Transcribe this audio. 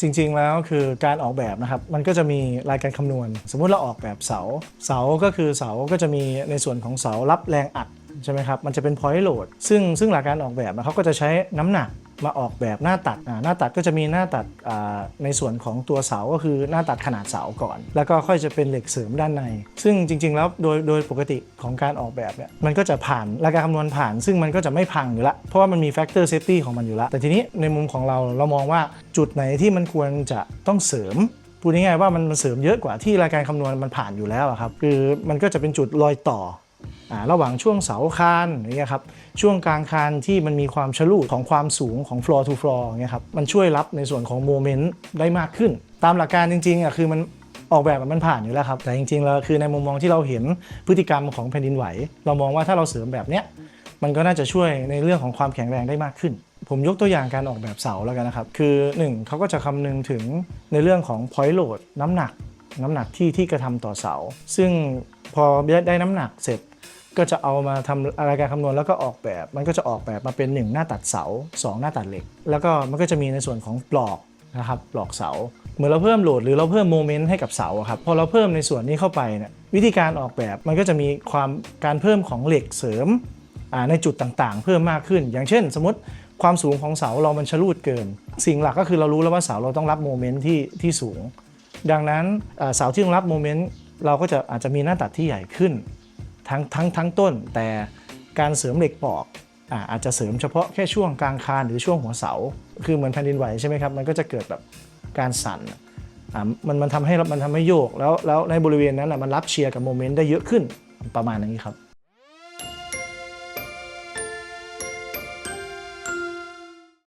จริง ๆ แล้วคือการออกแบบนะครับมันก็จะมีรายการคำนวณ สมมุติเราออกแบบเสา เสาก็คือเสาก็จะมีในส่วนของเสารับแรงอัด ใช่ไหมครับ มันจะเป็น point load ซึ่งซึ่งหลักการออกแบบเขาก็จะใช้น้ำหนักมาออกแบบหน้าตัด หน้าตัดก็จะมีหน้าตัดในส่วนของตัวเสาก็คือหน้าตัดขนาดเสาก่อน แล้วก็ค่อยจะเป็นเหล็กเสริมด้านใน ซึ่งจริง ๆ แล้วโดยโดยปกติของการออกแบบเนี่ยมันก็จะผ่านรายการคำนวณผ่าน ซึ่งมันก็จะไม่พังอยู่ละ เพราะว่ามันมีแฟกเตอร์เซฟตี้ของมันอยู่ละ แต่ทีนี้ในมุมของเราเรามองว่าจุดไหนที่มันควรจะต้องเสริมพูดง่ายๆว่ามันเสริมเยอะกว่าที่รายการคำนวณมันผ่านอยู่แล้วครับคือมันก็จะเป็นจุดรอยต่อ ระหว่างช่วงเสาคานอย่ครับช่วงกลางคานที่มันมีความชะลูดของความสูงของ floor to floor อย่างเงี้ยครับมันช่วยรับในส่วนของโมเมนต์ได้มากขึ้น ตามหลักการจริงๆอะคือมันออกแบบมันผ่านอยู่แล้วครับ แต่จริงๆแล้วคือในมุมมองที่เราเห็นพฤติกรรมของแผ่นดินไหว เรามองว่าถ้าเราเสริมแบบเนี้ยมันก็น่าจะช่วยในเรื่องของความแข็งแรงได้มากขึ้น ผมยกตัวอย่างการออกแบบเสาแล้วกันนะครับ คือ 1เขาก็จะคำนึงถึงในเรื่องของ point load น้ำหนัก น้ำหนักที่ที่กระทำต่อเสา ซึ่งพอได้น้ำหนักเสร็จ ก็จะเอามาทำรายการคำนวณแล้วก็ออกแบบ มันก็จะออกแบบมาเป็น 1 หน้าตัดเสา 2 หน้าตัดเหล็ก แล้วก็มันก็จะมีในส่วนของปลอกนะครับปลอกเสา เหมือนเราเพิ่มโหลดหรือเราเพิ่มโมเมนต์ให้กับเสาครับพอเราเพิ่มในส่วนนี้เข้าไปเนี่ยวิธีการออกแบบมันก็จะมีความการเพิ่มของเหล็กเสริมในจุดต่างๆ เพิ่มมากขึ้น อย่างเช่น สมมติความสูงของเสาเรามันชะลูดเกิน สิ่งหลักก็คือเรารู้แล้วว่าเสาเราต้องรับโมเมนต์ที่ที่สูง ดังนั้นเสาที่ต้องรับโมเมนต์เราก็จะอาจจะมีหน้าตัดที่ใหญ่ขึ้น ทั้งทั้งทั้งต้น แต่การเสริมเหล็กปอกอาจจะเสริมเฉพาะแค่ช่วงกลางคานหรือช่วงหัวเสา คือเหมือนแผ่นดินไหวใช่ไหมครับ มันก็จะเกิดแบบการสั่นมันมันทำให้มันทำให้โยก แล้วแล้วในบริเวณนั้นน่ะมันรับเชียร์กับโมเมนต์ได้เยอะขึ้นประมาณนี้ครับ